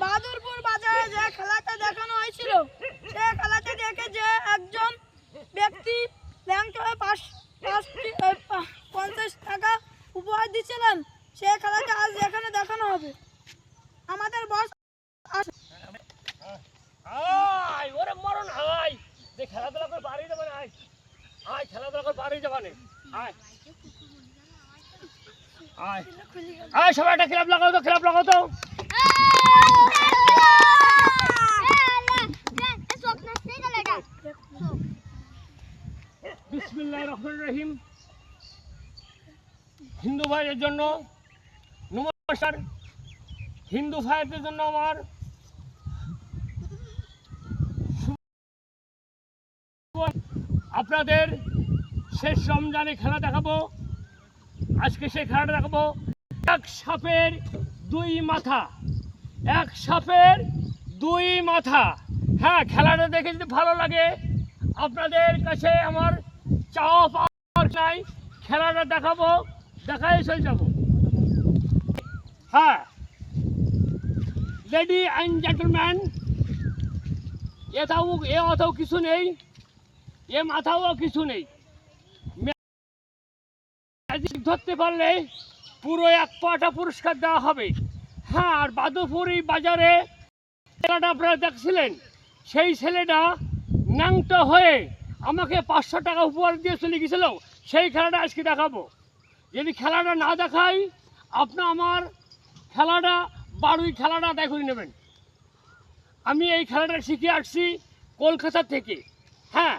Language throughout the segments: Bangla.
বাহাদুরপুর বাজারে যে খেলাটা দেখানো হয়েছিল, সে খেলাতে দেখে যে একজন ব্যক্তি ব্যাংক পাঁচ, পাঁচটি পঞ্চাশ টাকা উপহার দিচ্ছিলেন। সে খেলাটা আজ এখানে দেখানো হবে। আমাদের বস আয় যে খেলাধুলা করে বাড়ি যাবে খেলাধুলা করে বাড়ি যাবে সবাই একটা ক্লাব লাগাও তো ক্লাব লাগাও তো। রহিম। হিন্দু ভাইয়ের জন্য নমস্কার। হিন্দু ভাইদের জন্য আমার আপনাদের শেষ রমজানে খেলা দেখাবো। আজকে সেই খেলাটা দেখাবো। এক সাপের দুই মাথা। এক সাপের দুই মাথা। হ্যাঁ খেলাটা দেখে যদি ভালো লাগে, আপনাদের কাছে আমার চাওয়া পাওয়ার নাই খেলাটা দেখাবো, দেখাই চলে যাব। হ্যাঁ লেডি অ্যান্ড জেন্টলম্যান এটাও এ অথাও কিছু নেই, এ মাথাও কিছু নেই। ধরতে পারলে পুরো এক পাটা পুরস্কার দেওয়া হবে। হ্যাঁ আর বাদুপুরি বাজারে ছেলেটা আপনারা দেখছিলেন, সেই ছেলেটা ন্যাংটা হয়ে আমাকে পাঁচশো টাকা উপহার দিয়ে চলে গেছিল, সেই খেলাটা আজকে দেখাবো। যদি খেলাটা না দেখাই, আপনি আমার খেলাটা, বারুই খেলাটা করে নেবেন। আমি এই খেলাটা শিখে আসছি কলকাতা থেকে। হ্যাঁ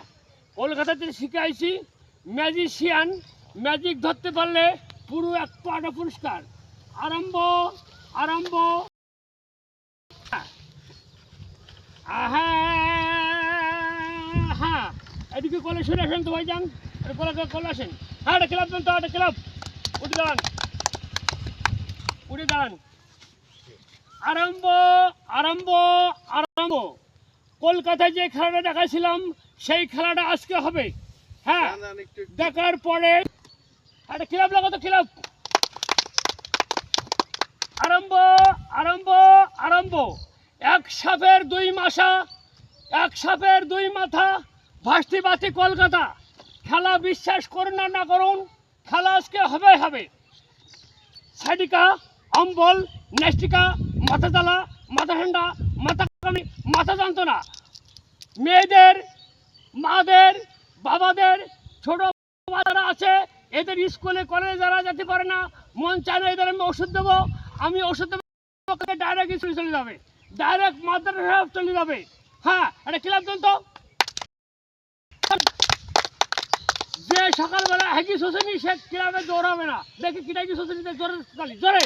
কলকাতা থেকে শিখে আসছি ম্যাজিশিয়ান, ম্যাজিক ধরতে পারলে পুরো এক পাটা পুরস্কার আরম্ভ আরম্ভ। আহা, হ্যাঁ এদিকে কলে সরে আসেন তো ভাইজান। আরে কলে কলে আসেন। হ্যাঁ একটা ক্লাব দেন তো একটা ক্লাব। উঠে দাঁড়ান। উঠে দাঁড়ান। আরম্ভ আরম্ভ আরম্ভ। কলকাতায় যে খেলাটা দেখাছিলাম সেই খেলাটা আজকে হবে। হ্যাঁ দেখার পরে একটা ক্লাব লাগাতো ক্লাব। আরম্ভ আরম্ভ আরম্ভ। এক সাপের দুই মাসা এক সাপের দুই মাথা। ভাস্তি বাতি কলকাতা। খেলা বিশ্বাস করুন না না করুন, খেলা আজকে হবে হবে। সাইডিকা অম্বল নেস্টিকা মাথা জ্বালা মাথা ঠান্ডা মাথা কামি মাথা যন্ত্রণা মেয়েদের, মাদের, বাবাদের, ছোট বাচ্চারা আছে, এদের স্কুলে, কলেজে যারা যেতে পারে না, মন চায় না এদের আমি ওষুধ দেবো। আমি ওষুধ ডাইরেক্ট স্কুলে চলে যাবে। ডাইরেক্ট মাদ্রাসা চলে যাবে। হ্যাঁ এটা ক্লাব দেন তো। যে সকালবেলা হ্যাঁ শোষণি সে ক্লাবে দৌড়াবে না। দেখি কিটা কি শোষণি জোরে জোরে।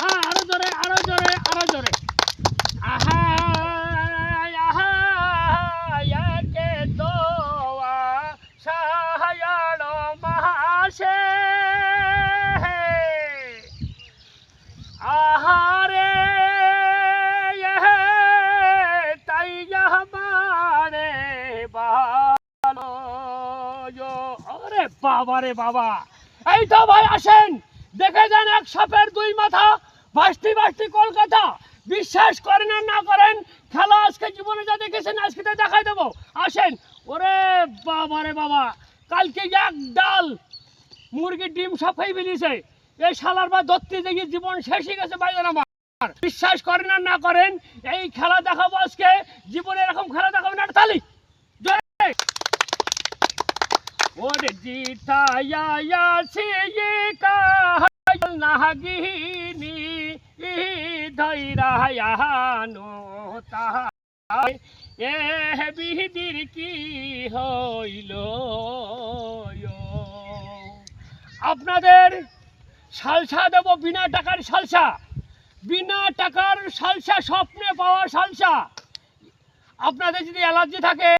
হ্যাঁ আরও জোরে আরও জোরে আরও জোরে। হ্যাঁ বাবা রে বাবা। এই তো ভাই আসেন। দেখে যান এক সাপের দুই মাথা। বাস্তি বাস্তি কলকাতা। বিশ্বাস করেন আর না করেন, খেলা আজকে জীবনে যা দেখেছেন, আজকে তা দেখাই দেবো। আসেন। ওরে বাবা রে বাবা, কালকে এক ডাল মুরগির ডিম সব খাই বেরিয়েছে এই শালার বা দত্তি দেখি জীবন শেষ হয়ে গেছে বাইরে আমার। বিশ্বাস করেন আর না করেন, এই খেলা দেখাবো আজকে। জীবনে এরকম খেলা দেখাবো না। তালি জোরে ওরে জিতায়াছি কাহাল নাগিনি ধৈরায়ানো তাহাই। এ বিহিদির কি হইল আপনাদের সালসা দেব বিনা টাকার সালসা। বিনা টাকার সালসা, স্বপ্নে পাওয়া সালসা। আপনাদের যদি অ্যালার্জি থাকে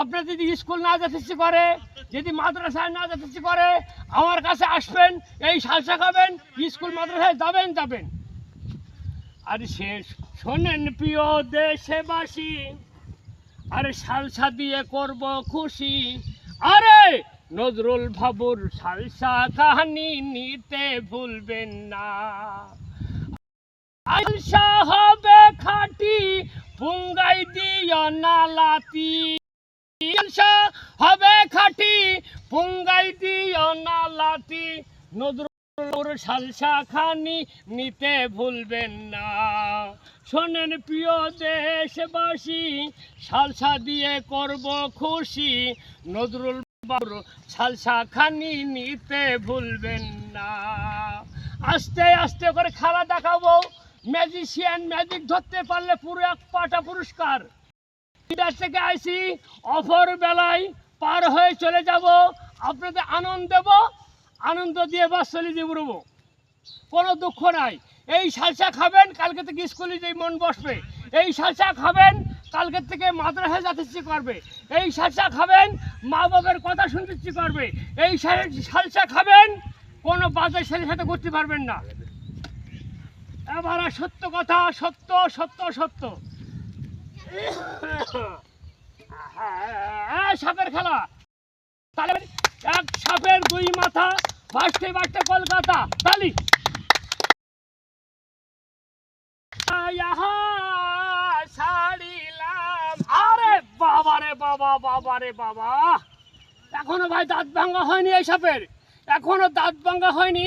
আপনার যদি স্কুল না যেতে করে, যদি মাদ্রাসায় না যেতে করে, আমার কাছে আসবেন, এই সালসা খাবেন, স্কুল মাদ্রাসায় যাবেন যাবেন। আর শেষ শোনেন প্রিয় দেশবাসী, আরে সালসা দিয়ে করব খুশি। আরে নজরুল ভাবুর সালসা কাহানি নিতে ভুলবেন না। আলসা হবে খাটি, পুঙ্গাই দিও না লাতি। জলসা হবে খাটি। পুঙ্গাই দিও না লাতি নদরুর সালসা খানি নিতে ভুলবেন না। শোনেন প্রিয় দেশবাসী, সালসা দিয়ে করব খুশি। নজরুল বাবুর সালসা খানি নিতে ভুলবেন না। আস্তে আস্তে করে খেলা দেখাবো। ম্যাজিশিয়ান ম্যাজিক ধরতে পারলে পুরো এক পাটা পুরস্কার। বিদার থেকে আইসি অফর বেলায় পার হয়ে চলে যাব। আপনাদের আনন্দ দেব, আনন্দ দিয়ে বাস চলে দিয়ে উড়বো কোনো দুঃখ নাই। এই সালসা খাবেন, কালকে থেকে স্কুলে যেই মন বসবে। এই সালসা খাবেন, কালকে থেকে মাদ্রাসা যেতে ইচ্ছে করবে। এই সালসা খাবেন, মা বাবার কথা শুনতে ইচ্ছে করবে। এই সালসা খাবেন, কোনো বাজে ছেলের সাথে করতে পারবেন না। এবার সত্য কথা, সত্য সত্য সত্য। সাপের খেলা। তাহলে এক সাপের দুই মাথা কলকাতা, তালি। আরে বাবা রে, বাবা বাবা রে, বাবা। এখনও ভাই দাঁত ভাঙ্গা হয়নি এই সাপের। এখনও দাঁত ভাঙ্গা হয়নি।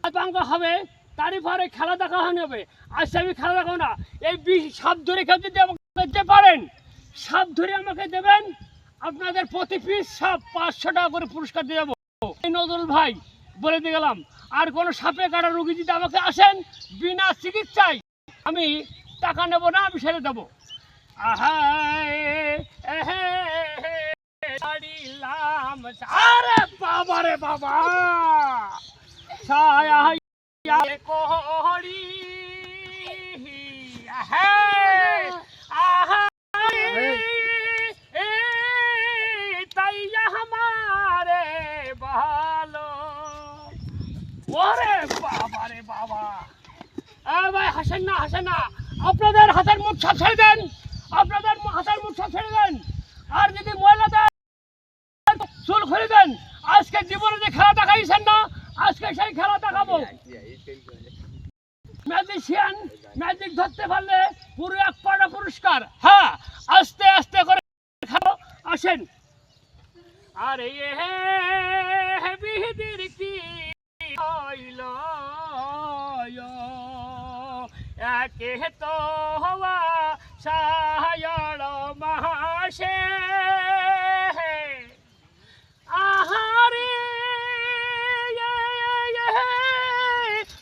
দাঁত ভাঙ্গা হবে, তারই পরে খেলা দেখা হয়নি হবে। আজকে আমি খেলা দেখাবো না। এই বিষ সাপ ধরে কেউ যদি দিতে পারেন। সাপ ধরে আমাকে দেবেন, আপনাদের প্রতি পিস সাপ পাঁচশো টাকা করে পুরস্কার দিয়ে এই নজরুল ভাই, বলে দিয়ে গেলাম, আর কোনো সাপে কাটা রুগী যদি আমাকে আসেন বিনা চিকিৎসায়, আমি টাকা নেব না, আমি সেরে দেবো। আরে বাবা রে বাবা! কোহরি আহে আহা এ তাই আমারে ভালো ওরে বাবা রে বাবা এ ভাই হাসেন না হাসেন না আপনাদের হাতের মুঠ সব ছেড়ে দেন আপনাদের মু- হাতের মুঠ সব ছেড়ে দেন আর যদি ময়লা দেন চুল খুলে দেন আজকে জীবনে যে খেলা দেখাইছেন না আজকে সেই খেলা দেখাবো। ম্যাজিশিয়ান ম্যাজিক ধরতে পারলে পুরো এক পাড়া পুরস্কার। হ্যাঁ আস্তে আস্তে করে খাব আসেন। আরে হে কি তো হওয়া সায়র মহাশে আহারে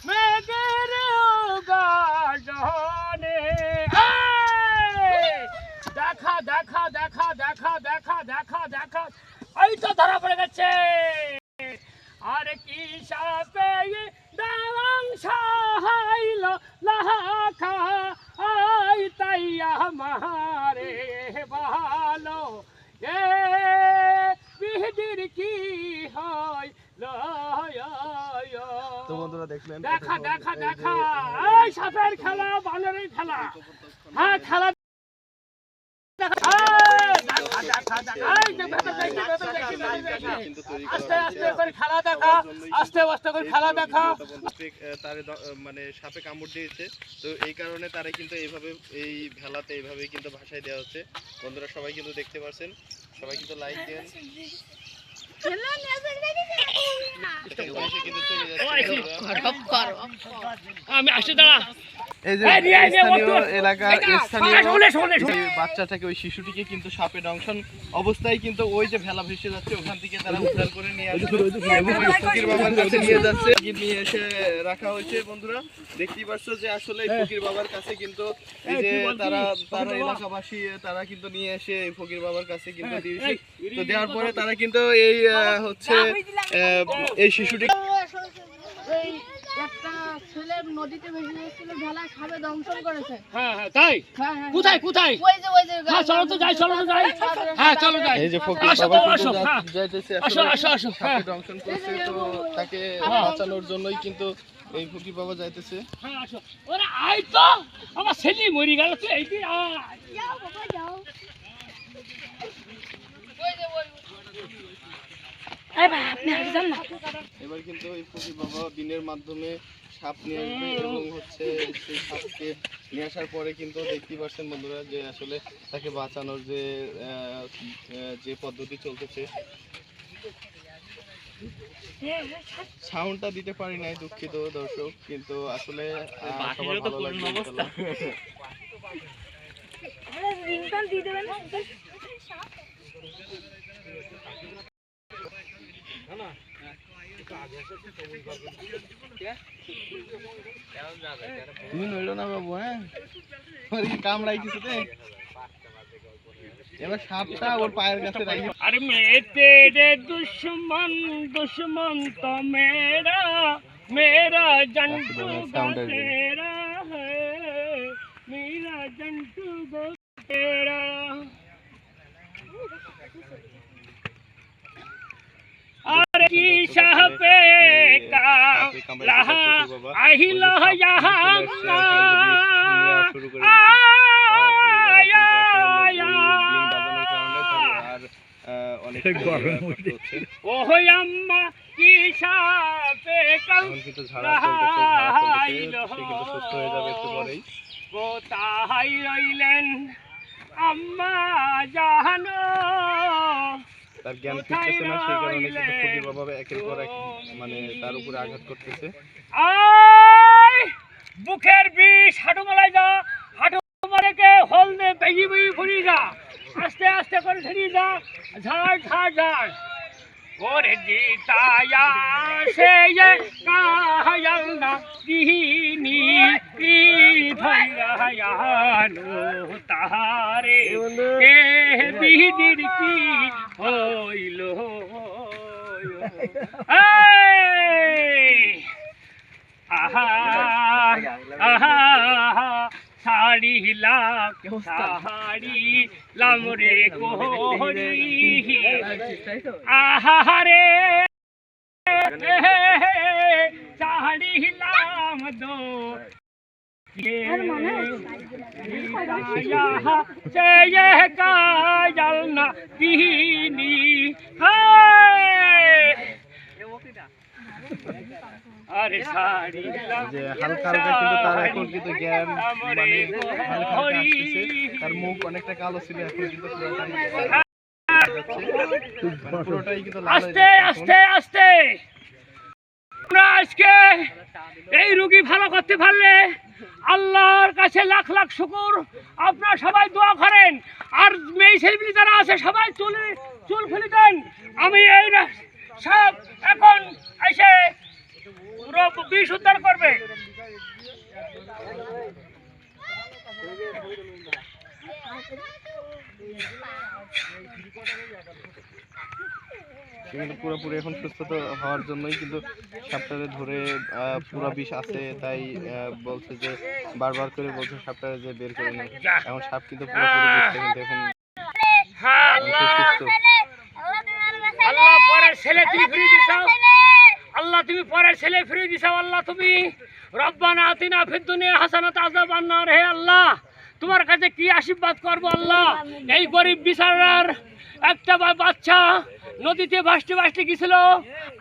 মেঘের গাজনে দেখা দেখা দেখা দেখা দেখা দেখা দেখা এই তো ধরা পড়ে গেছে আরে কি সাপে দাওয়াং সাহাইল লাখা আই তাই আমারে ভালো এ বিহিদির কি হয়? তো বন্ধুরা দেখলেন দেখা দেখা দেখা। এই সাপের খেলা বানরের খেলা। হ্যাঁ খেলা। দেখা মানে সাপে কামড় দিয়েছে তো এই কারণে তারা কিন্তু এইভাবে এই ভেলাতে কিন্তু ভাষায় দেওয়া হচ্ছে বন্ধুরা সবাই কিন্তু দেখতে পাচ্ছেন সবাই কিন্তু লাইক দেন আমি দাঁড়া। এই যে স্থানীয় এলাকার স্থানীয় বাচ্চাটাকে ওই শিশুটিকে কিন্তু সাপে দংশন অবস্থায় কিন্তু ওই যে ভেলা ভেসে যাচ্ছে ওখান থেকে তারা উদ্ধার করে নিয়ে ফকির বাবার কাছে নিয়ে যাচ্ছে নিয়ে এসে রাখা হয়েছে বন্ধুরা। দেখতেই পাচ্ছ যে আসলে ফকির বাবার কাছে কিন্তু এই যে এই, বলছিস? তারা তারা এলাকাবাসী তারা কিন্তু নিয়ে এসে ফকির বাবার কাছে কিন্তু দিয়েছে তো দেওয়ার পরে তারা কিন্তু এই হচ্ছে এই শিশুটি এই একটা ছেলে নদীতে ভেসে যাচ্ছিল ভেলায় খাবে দংশন করেছে। হ্যাঁ হ্যাঁ তাই? হ্যাঁ হ্যাঁ কোথায় কোথায়? ওই যে ওই যে হ্যাঁ চলো তো যাই চলো তো যাই। হ্যাঁ চলো যাই। এই যে ফকির বাবা আসো, কিন্তু হ্যাঁ। যা- যাইতেছে আসো আসো আসো হ্যাঁ। সাপে দংশন করছে তো তাকে বাঁচানোর জন্যই কিন্তু এই ফকির বাবা যাইতেছে। হ্যাঁ আসো। ওরে আই তো! আমার ছেলে মরি গেল তো এইটি আয়। এই ভাই আপনি আসবেন না এবার কিন্তু এই ফকির বাবা দিনের মাধ্যমে সাপ নিয়ে আসবে এবং হচ্ছে সেই সাপকে নিয়ে আসার পরে কিন্তু দেখতেই পাচ্ছেন বন্ধুরা যে আসলে তাকে বাঁচানোর যে যে পদ্ধতি চলতেছে। সাউন্ডটা দিতে পারি নাই দুঃখিত দর্শক কিন্তু আসলে সবার ভালো লাগবে बाबू है? काम लाइक अरे मैं तेरे दुश्मन दुश्मन तो मेरा मेरा जंतु तेरा অনেক কষ্ট হচ্ছে ওহ আম্মা কি সাপে কাল কিন্তু সুস্থ হয়ে যাবে একটু পরেই কোথায় রইলেন আম্মা জাহানো তার জ্ঞান ফিরতেছে না সেই কারণে কিন্তু ফকির বাবা একের পর এক মানে তার উপরে আঘাত করতেছে। বুকের বিষ হাঁটু মালাই যা হাঁটু মারেকে হল বেগি বেগি ফুরি যা আস্তে আস্তে করে ছেড়ে যা ঝাড় ঝাড় ঝাড়। ওরে জিতায়া সে কাহায়াল না দিহিনি। কি ধৈরায়ানো তাহারে কে বিদির কি হইল আহা আহা শাড়ি লাম শাড়ি লাম রে কোহরি আহারে শাড়ি লাম দো মুখ অনেকটা কালো ছিল আস্তে আস্তে আস্তে। আজকে এই রুগী ভালো করতে পারলে আল্লাহর কাছে লাখ লাখ শুকুর। আপনারা সবাই দোয়া করেন। আর মেয়ে ছেলেপিলি যারা আছে, সবাই চুলে চুল খুলে দেন। আমি এই সব এখন এসে বিষ উদ্ধার করবে। সে কিন্তু পুরোপুরি এখন সুস্থ তো হওয়ার জন্যই কিন্তু সাপটারে ধরে পুরো বিষ আছে তাই বলছে যে বারবার করে বলছে সাপটারে যে বের করে নিন এখন সাপ কিন্তু পুরোপুরি বিষটা কিন্তু এখন আল্লাহ! পরের ছেলে তুমি ফিরে দিছাও আল্লাহ তুমি পরের ছেলে ফিরে দিছাও আল্লাহ তুমি রব্বানা আতিনা ফিদ দুনিয়া হাসানাত আযাবান নার। হে আল্লাহ! তোমার কাছে কি আশীর্বাদ করব আল্লাহ? এই গরিব বিচারার একটা বাচ্চা নদীতে ভাসতে ভাসতে গেছিল।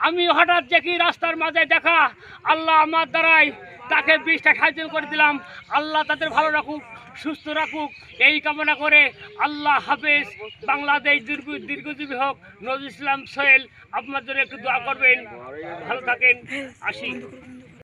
আমি হঠাৎ দেখি রাস্তার মাঝে দেখা আল্লাহ আমার দ্বারাই তাকে বিষটা সাহায্য করে দিলাম। আল্লাহ তাদের ভালো রাখুক, সুস্থ রাখুক। এই কামনা করে আল্লাহ হাফেজ। বাংলাদেশ দীর্ঘ দীর্ঘজীবী হোক। নজরুল ইসলাম সোহেল, আপনার জন্য একটু দোয়া করবেন। ভালো থাকেন। আসি।